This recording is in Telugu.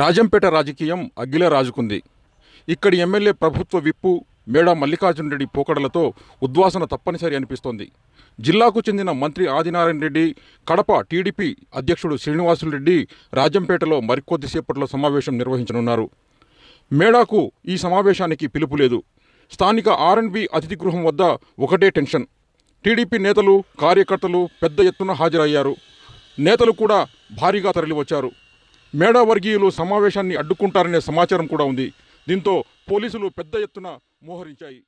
రాజంపేట రాజకీయం అగ్గిల రాజుకుంది. ఇక్కడి ఎమ్మెల్యే ప్రభుత్వ విప్పు మేడా మల్లికార్జున రెడ్డి పోకడలతో ఉద్వాసన తప్పనిసరి అనిపిస్తోంది. జిల్లాకు చెందిన మంత్రి ఆదినారాయణ రెడ్డి కడప టీడీపీ అధ్యక్షుడు శ్రీనివాసులు రెడ్డి రాజంపేటలో మరికొద్దిసేపట్లో సమావేశం నిర్వహించనున్నారు. మేడాకు ఈ సమావేశానికి పిలుపు లేదు. స్థానిక ఆర్ఎండ్బి అతిథి గృహం వద్ద ఒకటే టెన్షన్. టీడీపీ నేతలు కార్యకర్తలు పెద్ద ఎత్తున హాజరయ్యారు. నేతలు కూడా భారీగా తరలివచ్చారు. మేడా వర్గీయులు సమావేశాన్ని అడ్డుకుంటారనే సమాచారం కూడా ఉంది. దీంతో పోలీసులు పెద్ద ఎత్తున మోహరించాయి.